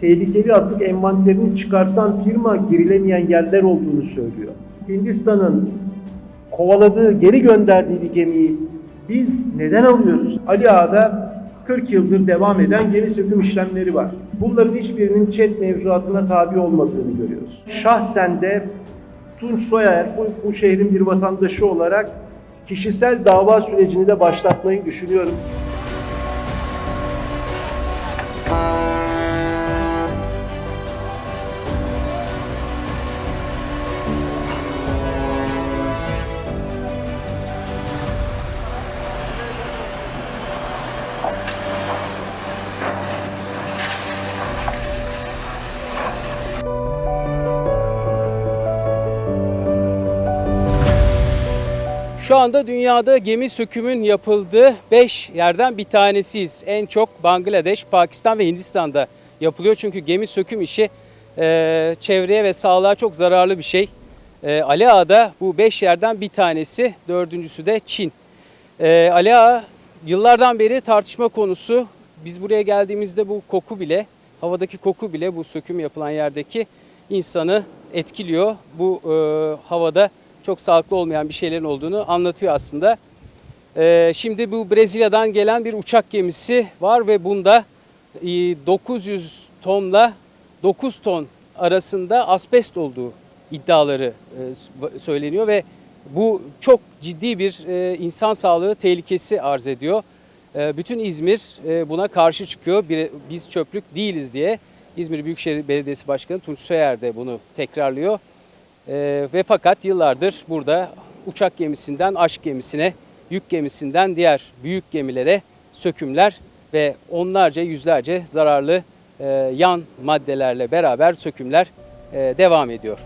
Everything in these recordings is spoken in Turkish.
tehlikeli atık envanterini çıkartan firma girilemeyen yerler olduğunu söylüyor. Hindistan'ın kovaladığı, geri gönderdiği bir gemiyi biz neden alıyoruz? Ali Ağa'da 40 yıldır devam eden gemi söküm işlemleri var. Bunların hiçbirinin ÇED mevzuatına tabi olmadığını görüyoruz. Şahsen de Tunç Soyer bu, bu şehrin bir vatandaşı olarak kişisel dava sürecini de başlatmayı düşünüyorum. Şu anda dünyada gemi sökümün yapıldığı 5 yerden bir tanesiyiz. En çok Bangladeş, Pakistan ve Hindistan'da yapılıyor. Çünkü gemi söküm işi e, çevreye ve sağlığa çok zararlı bir şey. E, Ali Ağa'da bu 5 yerden bir tanesi, dördüncüsü de Çin. E, Ali Ağa yıllardan beri tartışma konusu. Biz buraya geldiğimizde bu koku bile, havadaki koku bile bu söküm yapılan yerdeki insanı etkiliyor. Bu e, havada çok sağlıklı olmayan bir şeylerin olduğunu anlatıyor aslında. Ee, şimdi bu Brezilya'dan gelen bir uçak gemisi var ve bunda e, 900 tonla 9 ton arasında asbest olduğu iddiaları e, söyleniyor ve bu çok ciddi bir e, insan sağlığı tehlikesi arz ediyor. E, Bütün İzmir e, buna karşı çıkıyor. Biz çöplük değiliz diye. İzmir Büyükşehir Belediyesi Başkanı Tunç Soyer de bunu tekrarlıyor. Ee, ve fakat yıllardır burada uçak gemisinden aşk gemisine, yük gemisinden diğer büyük gemilere sökümler ve onlarca yüzlerce zararlı e, yan maddelerle beraber sökümler e, devam ediyor.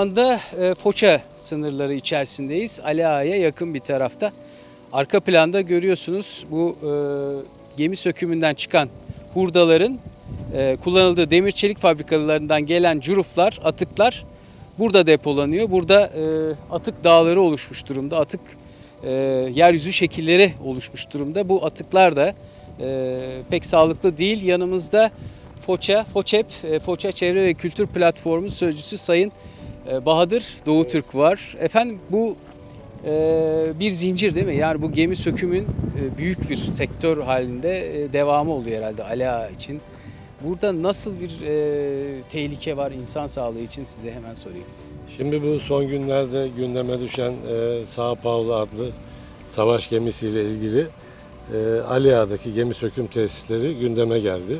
Anda e, Foça sınırları içerisindeyiz. Ali Ağa'ya yakın bir tarafta. Arka planda görüyorsunuz bu e, gemi sökümünden çıkan hurdaların e, kullanıldığı demir çelik fabrikalarından gelen curuflar, atıklar burada depolanıyor. Burada atık dağları oluşmuş durumda. Atık e, yeryüzü şekilleri oluşmuş durumda. Bu atıklar da e, pek sağlıklı değil. Yanımızda Foça, Foçep, Foça Çevre ve Kültür Platformu Sözcüsü Sayın Bahadır Doğu Türk var. Efendim bu e, bir zincir değil mi? Yani bu gemi sökümün e, büyük bir sektör halinde e, devamı oluyor herhalde Ala için. Burada nasıl bir tehlike var insan sağlığı için size hemen sorayım. Şimdi bu son günlerde gündeme düşen e, Sao Paulo adlı savaş gemisiyle ilgili e, Ali Ağa'daki gemi söküm tesisleri gündeme geldi.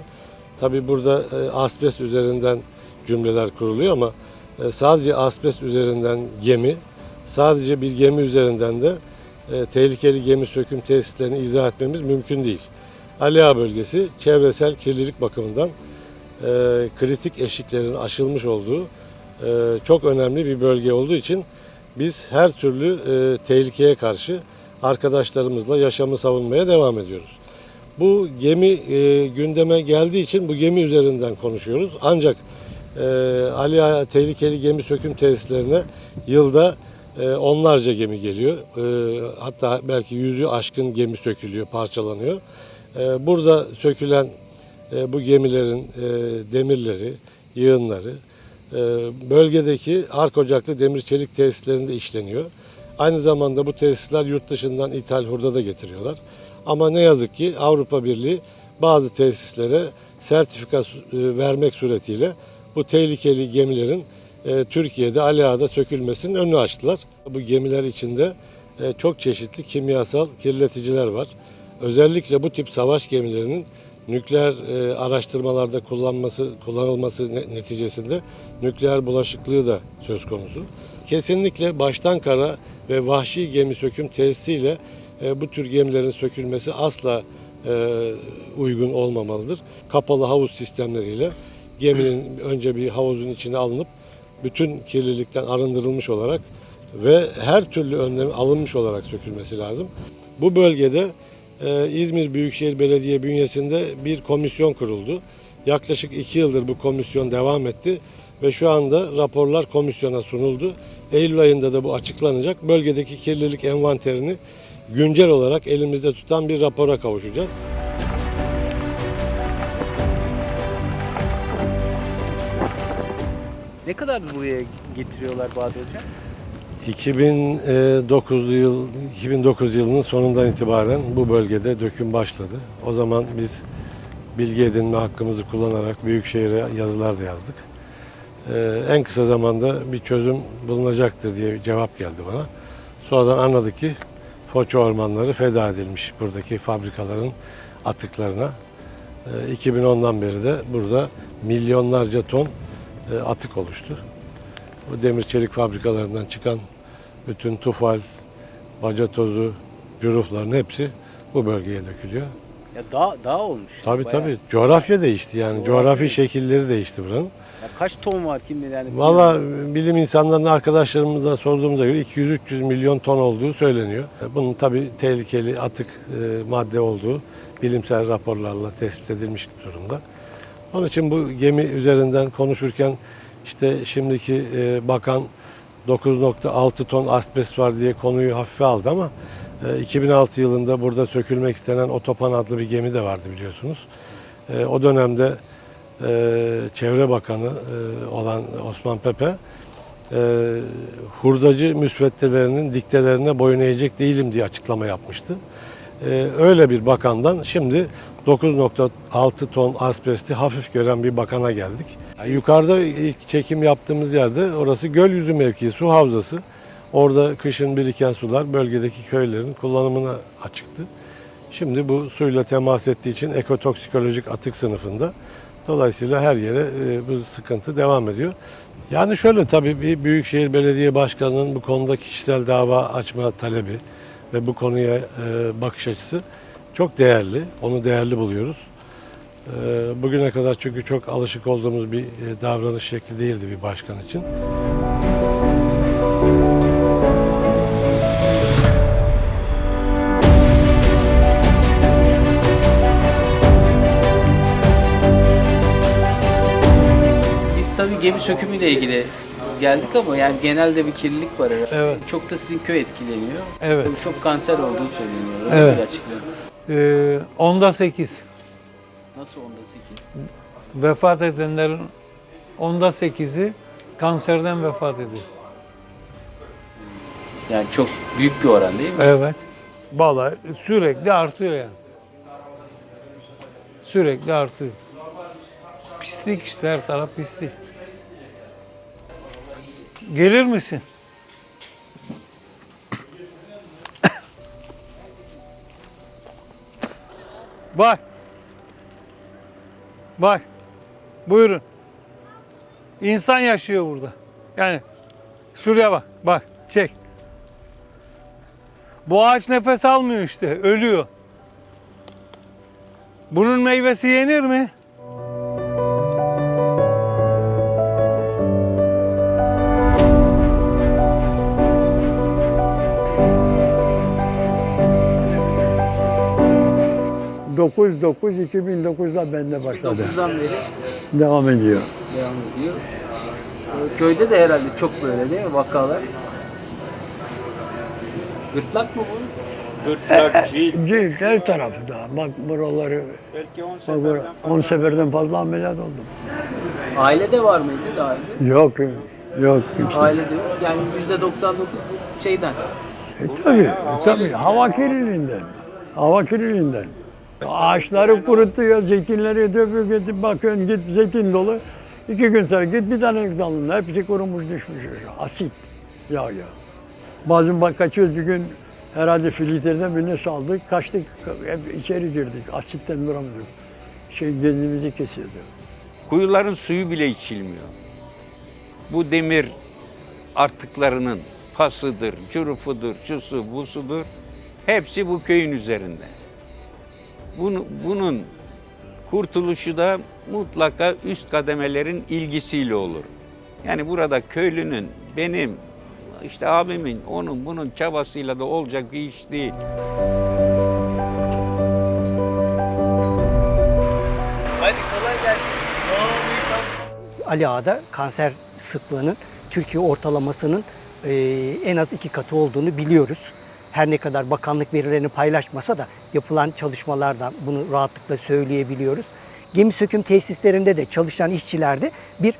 Tabi burada e, asbest üzerinden cümleler kuruluyor ama sadece asbest üzerinden gemi, sadece bir gemi üzerinden de e, tehlikeli gemi söküm tesislerini izah etmemiz mümkün değil. Ali Ağa bölgesi çevresel kirlilik bakımından e, kritik eşiklerin aşılmış olduğu e, çok önemli bir bölge olduğu için biz her türlü e, tehlikeye karşı arkadaşlarımızla yaşamı savunmaya devam ediyoruz. Bu gemi e, gündeme geldiği için bu gemi üzerinden konuşuyoruz. Ancak e, Ali Ağa tehlikeli gemi söküm tesislerine yılda e, onlarca gemi geliyor. E, hatta belki yüzü aşkın gemi sökülüyor, parçalanıyor. E, burada sökülen e, bu gemilerin e, demirleri, yığınları, bölgedeki ark ocaklı demir çelik tesislerinde işleniyor. Aynı zamanda bu tesisler yurt dışından ithal hurda da getiriyorlar. Ama ne yazık ki Avrupa Birliği bazı tesislere sertifika vermek suretiyle bu tehlikeli gemilerin e, Türkiye'de Ali Ağa'da sökülmesinin önünü açtılar. Bu gemiler içinde e, çok çeşitli kimyasal kirleticiler var. Özellikle bu tip savaş gemilerinin nükleer e, araştırmalarda kullanması kullanılması ne- neticesinde nükleer bulaşıklığı da söz konusu. Kesinlikle baştan kara ve vahşi gemi söküm tesisiyle e, bu tür gemilerin sökülmesi asla e, uygun olmamalıdır. Kapalı havuz sistemleriyle geminin önce bir havuzun içine alınıp bütün kirlilikten arındırılmış olarak ve her türlü önlem alınmış olarak sökülmesi lazım. Bu bölgede e, İzmir Büyükşehir Belediye bünyesinde bir komisyon kuruldu. Yaklaşık iki yıldır bu komisyon devam etti ve şu anda raporlar komisyona sunuldu. Eylül ayında da bu açıklanacak. Bölgedeki kirlilik envanterini güncel olarak elimizde tutan bir rapora kavuşacağız. Ne kadar buraya getiriyorlar Bahadır Hocam? 2009 yıl 2009 yılının sonundan itibaren bu bölgede döküm başladı. O zaman biz bilgi edinme hakkımızı kullanarak Büyükşehir'e yazılar da yazdık. Ee, en kısa zamanda bir çözüm bulunacaktır diye bir cevap geldi bana. Sonradan anladık ki Foça ormanları feda edilmiş buradaki fabrikaların atıklarına. Ee, 2010'dan beri de burada milyonlarca ton e, atık oluştu. Bu demir çelik fabrikalarından çıkan bütün tufal, baca tozu, cürufların hepsi bu bölgeye dökülüyor. Ya dağ, dağ olmuş. Tabii Bayağı. tabii. Coğrafya değişti yani. Coğrafya Coğrafi şekilleri değişti buranın. Ya kaç ton var kim bilir yani. Valla bilim insanlarının arkadaşlarımıza sorduğumuza göre 200-300 milyon ton olduğu söyleniyor. Bunun tabii tehlikeli atık e, madde olduğu bilimsel raporlarla tespit edilmiş durumda. Onun için bu gemi üzerinden konuşurken işte şimdiki e, bakan 9.6 ton asbest var diye konuyu hafife aldı ama e, 2006 yılında burada sökülmek istenen Otopan adlı bir gemi de vardı biliyorsunuz. E, o dönemde e, Çevre Bakanı e, olan Osman Pepe e, hurdacı müsveddelerinin diktelerine boyun eğecek değilim diye açıklama yapmıştı. E, öyle bir bakandan şimdi 9.6 ton asbesti hafif gören bir bakana geldik. Yani yukarıda ilk çekim yaptığımız yerde orası göl yüzü mevkii, su havzası. Orada kışın biriken sular bölgedeki köylerin kullanımına açıktı. Şimdi bu suyla temas ettiği için ekotoksikolojik atık sınıfında. Dolayısıyla her yere e, bu sıkıntı devam ediyor. Yani şöyle tabii bir Büyükşehir Belediye Başkanı'nın bu konuda kişisel dava açma talebi ve bu konuya e, bakış açısı çok değerli. Onu değerli buluyoruz. E, Bugüne kadar çünkü çok alışık olduğumuz bir e, davranış şekli değildi bir başkan için. Biz tabii gemi sökümüyle ilgili geldik ama yani genelde bir kirlilik var. herhalde. Evet. Çok da sizin köy etkileniyor. Evet. Çok kanser olduğu söyleniyor. Evet. Öyle açıklıyor. Ee, onda 8. Nasıl onda 8? Vefat edenlerin onda 8'i kanserden vefat ediyor. Yani çok büyük bir oran değil mi? Evet. Vallahi sürekli artıyor yani. Sürekli artıyor. Pislik işte her taraf pislik. Gelir misin? Bak. Bak. Buyurun. İnsan yaşıyor burada. Yani şuraya bak. Bak. Çek. Bu ağaç nefes almıyor işte. Ölüyor. Bunun meyvesi yenir mi? Dokuz dokuz 2009'da bende başladı. 9'dan beri Devam ediyor. devam ediyor. Ee, Köyde de herhalde çok böyle değil mi vakalar? Gırtlak mı bu? Cilt her tarafı da. Bak buraları bak bura- 10 seferden fazla ameliyat oldum. Ailede var mıydı daha önce? Yok yok. Işte. Ailede yok. Yani %99 şeyden. E, tabii, tabii. Hava kirliliğinden. Hava kirliliğinden. Ağaçları kurutuyor, zeytinleri döküyor, gidip bakıyorsun git zeytin dolu. İki gün sonra git bir tane dalında hepsi kurumuş düşmüş. Asit yağ ya. Bazen bak kaçıyoruz bir gün herhalde filtreden birine saldık, kaçtık, hep içeri girdik. Asitten duramadık. Şey kendimizi kesiyordu. Kuyuların suyu bile içilmiyor. Bu demir artıklarının pasıdır, curufudur, çusu, busudur. Hepsi bu köyün üzerinde. Bunu, bunun kurtuluşu da mutlaka üst kademelerin ilgisiyle olur. Yani burada köylünün, benim, işte abimin, onun bunun çabasıyla da olacak bir iş değil. Hadi kolay gelsin. Ali Ağa'da kanser sıklığının Türkiye ortalamasının e, en az iki katı olduğunu biliyoruz. Her ne kadar bakanlık verilerini paylaşmasa da yapılan çalışmalardan bunu rahatlıkla söyleyebiliyoruz. Gemi söküm tesislerinde de çalışan işçilerde bir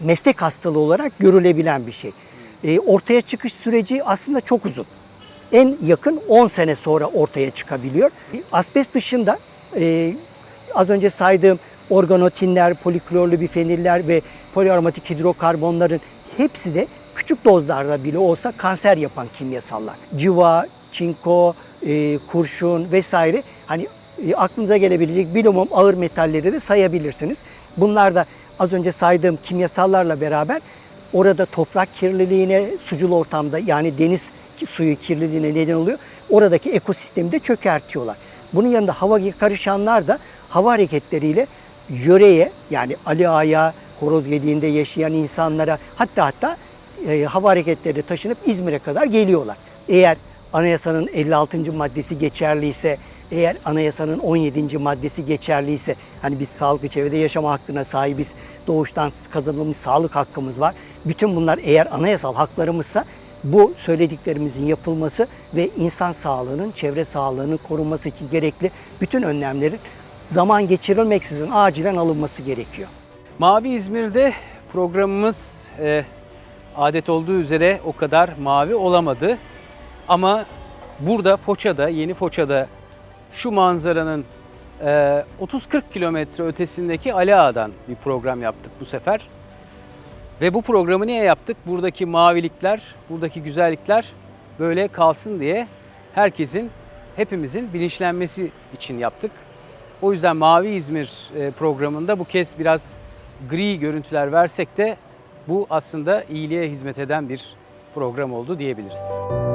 meslek hastalığı olarak görülebilen bir şey. E, ortaya çıkış süreci aslında çok uzun. En yakın 10 sene sonra ortaya çıkabiliyor. Asbest dışında e, az önce saydığım organotinler, poliklorlu bifeniller ve poliaromatik hidrokarbonların hepsi de küçük dozlarda bile olsa kanser yapan kimyasallar. Civa, çinko, e, kurşun vesaire hani e, aklınıza gelebilecek bilumum ağır metalleri de sayabilirsiniz. Bunlar da az önce saydığım kimyasallarla beraber orada toprak kirliliğine, sucul ortamda yani deniz suyu kirliliğine neden oluyor. Oradaki ekosistemi de çökertiyorlar. Bunun yanında hava karışanlar da hava hareketleriyle yöreye yani Ali Ağa'ya, horoz yediğinde yaşayan insanlara hatta hatta e, hava hareketleri taşınıp İzmir'e kadar geliyorlar. Eğer anayasanın 56. maddesi geçerliyse, eğer anayasanın 17. maddesi geçerliyse, hani biz sağlıklı çevrede yaşama hakkına sahibiz, doğuştan kazanılmış sağlık hakkımız var. Bütün bunlar eğer anayasal haklarımızsa bu söylediklerimizin yapılması ve insan sağlığının, çevre sağlığının korunması için gerekli bütün önlemlerin zaman geçirilmeksizin acilen alınması gerekiyor. Mavi İzmir'de programımız e, adet olduğu üzere o kadar mavi olamadı. Ama burada Foça'da, Yeni Foça'da şu manzaranın e, 30-40 kilometre ötesindeki Ali Ağa'dan bir program yaptık bu sefer. Ve bu programı niye yaptık? Buradaki mavilikler, buradaki güzellikler böyle kalsın diye herkesin, hepimizin bilinçlenmesi için yaptık. O yüzden Mavi İzmir e, programında bu kez biraz gri görüntüler versek de bu aslında iyiliğe hizmet eden bir program oldu diyebiliriz.